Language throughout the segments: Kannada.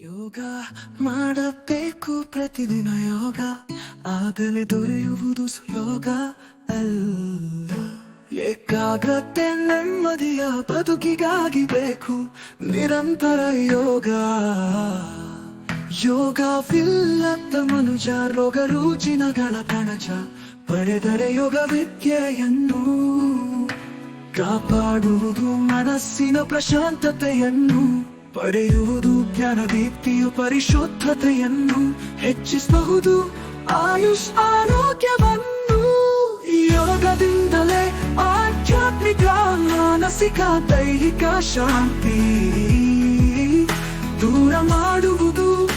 ಯೋಗ ಮಾಡಬೇಕು ಪ್ರತಿದಿನ ಯೋಗ. ಆಗಲೇ ದೊರೆಯುವುದು ಸುಯೋಗ ಅಲ್ಲ. ಏಕಾಗ್ರತೆ ನೆಮ್ಮದಿಯ ಬದುಕಿಗಾಗಿ ಬೇಕು. ನಿರಂತರ ಯೋಗ. ಯೋಗವಿಲ್ಲದ ಮನುಜ ರೋಗ ರುಚಿನಗಳ ಕಣಜ ಪಡೆದರೆ ಯೋಗ ವಿದ್ಯೆಯನ್ನು ಕಾಪಾಡುವುದು ಮನಸ್ಸಿನ ಪ್ರಶಾಂತತೆಯನ್ನು. ಪಡೆಯುವುದು ಜ್ಞಾನ ದೀಪ್ತಿಯು ಪರಿಶುದ್ಧತೆಯನ್ನು ಹೆಚ್ಚಿಸಬಹುದು. ಆಯುಷ್ ಆರೋಗ್ಯವನ್ನು ಯೋಗದಿಂದಲೇ ಆಧ್ಯಾತ್ಮಿಕ, ಮಾನಸಿಕ, ದೈಹಿಕ ಶಾಂತಿ ದೂರ ಮಾಡುವುದು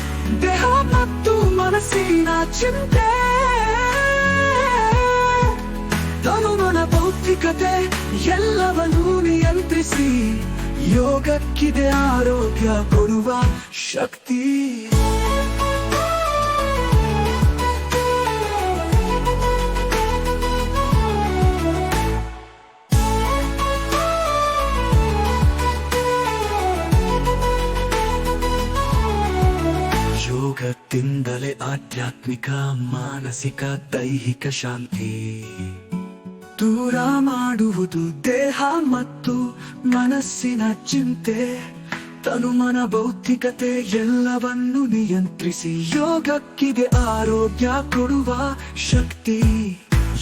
ದೇಹ ಮತ್ತು ಮನಸ್ಸಿನ ಚಿಂತೆ. ತನುಮನ ಭೌತಿಕತೆ ಎಲ್ಲವನ್ನೂ ನಿಯಂತ್ರಿಸಿ. ಯೋಗಕ್ಕಿದೆ ಆರೋಗ್ಯ ಕೊಡುವ ಶಕ್ತಿ ಯೋಗದಿಂದಲೇ ಆಧ್ಯಾತ್ಮಿಕ ಮಾನಸಿಕ ದೈಹಿಕ ಶಾಂತಿ ದೂರ ಮಾಡುವುದು ದೇಹ ಮತ್ತು ಮನಸ್ಸಿನ ಚಿಂತೆ. ತನುಮನ ಭೌತಿಕತೆ ಎಲ್ಲವನ್ನು ನಿಯಂತ್ರಿಸಿ ಯೋಗಕ್ಕಿದೆ ಆರೋಗ್ಯ ಕೊಡುವ ಶಕ್ತಿ.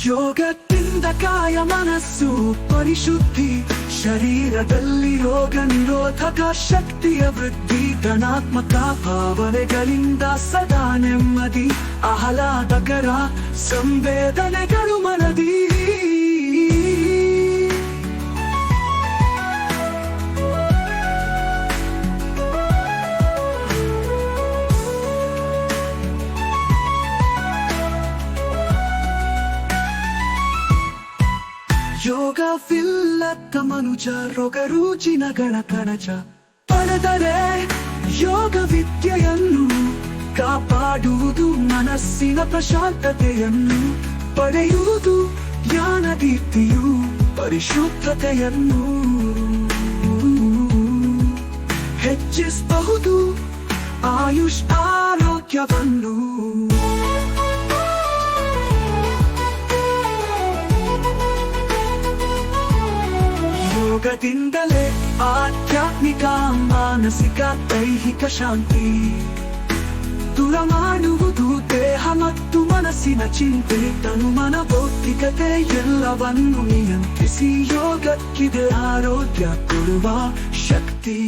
ಯೋಗದಿಂದ ಕಾಯ ಮನಸ್ಸು ಪರಿಶುದ್ಧಿ. ಶರೀರದಲ್ಲಿ ರೋಗ ನಿರೋಧಕ ಶಕ್ತಿಯ ವೃದ್ಧಿ. ಧನಾತ್ಮಕ ಭಾವನೆಗಳಿಂದ ಸದಾ ನೆಮ್ಮದಿ. ಆಹ್ಲಾದಕರ ಸಂವೇದನೆಗಳು ಮನದಿ. ಯೋಗವಿಲ್ಲದ ಮನುಜ, ರೋಗ ರುಜಿನಗಳ ಕಣಜ ಪಡೆದರೆ ಯೋಗ ವಿದ್ಯೆಯನ್ನು ಕಾಪಾಡುವುದು ಮನಸ್ಸಿನ ಪ್ರಶಾಂತತೆಯನ್ನು, ಪಡೆಯುವುದು ಜ್ಞಾನದೀಪ್ತಿಯು ಪರಿಶುದ್ಧತೆಯನ್ನು. ಹೆಚ್ಚಿಸಬಹುದು ಆಯುಷ್ ಆರೋಗ್ಯವನ್ನು. ಯೋಗದಿಂದಲೇ ಆಧ್ಯಾತ್ಮಿಕ, ಮಾನಸಿಕ, ದೈಹಿಕ ಶಾಂತಿ. ದೂರ ಮಾಡುವುದು ದೇಹ ಮತ್ತು ಮನಸ್ಸಿನ ಚಿಂತೆ, ತನುಮನ ಭೌತಿಕತೆ ಎಲ್ಲವನ್ನು ನಿಯಂತ್ರಿಸಿ ಯೋಗಕ್ಕಿದೆ ಆರೋಗ್ಯ ಕೊಡುವ ಶಕ್ತಿ.